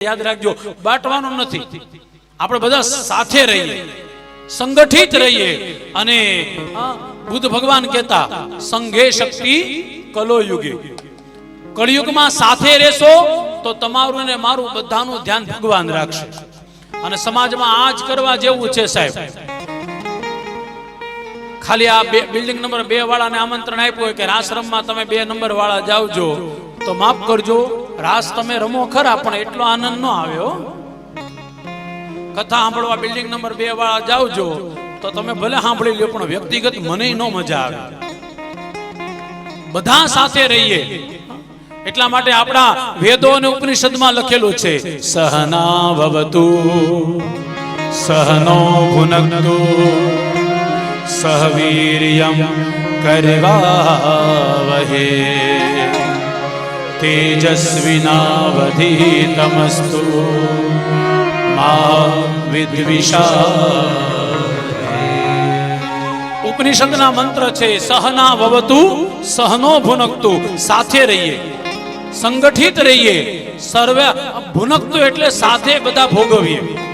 યાદ રાખજો, બાટવાનું નથી. આપણે બધા સાથે રહીએ, સંગઠિત રહીએ અને બુદ્ધ ભગવાન કહેતા, સંઘે શક્તિ કલો યુગે કળિયુગમાં સાથે રહેશો તો તમારું ને મારું બધાનું ધ્યાન ભગવાન રાખશે. અને સમાજમાં આ જ કરવા જેવું છે સાહેબ. ખાલી આ બે, બિલ્ડિંગ નંબર બે વાળાને આમંત્રણ આપ્યું હોય કે આશ્રમમાં તમે બે નંબર વાળા જાવજો, તો માફ કરજો. રાસ તમે રમો ખરા, પણ એટલો આનંદ ન આવ્યો કથા સાંભળવા બિલ્ડિંગ નંબર બે વાળા જાવજો, તો તમે ભલે સાંભળી લ્યો, પણ વ્યક્તિગત મને ન મજા આવે. બધા સાથે રહીએ. એટલા માટે આપણા વેદો અને ઉપનિષદમાં લખેલું છે, સહના ભવતુ, સહનો ભુનક્તુ, સહવીર્યમ કરવા કરવાવહે. તેજસ્વિનાવધીતમસ્તુ મા વિદ્વિષા ઉપનિષદના મંત્ર છે સહના ભવતુ સહનો ભુનકતુ સાથે રહીએ સંગઠિત રહીએ સર્વે ભુનકતુ એટલે સાથે બધા ભોગવીએ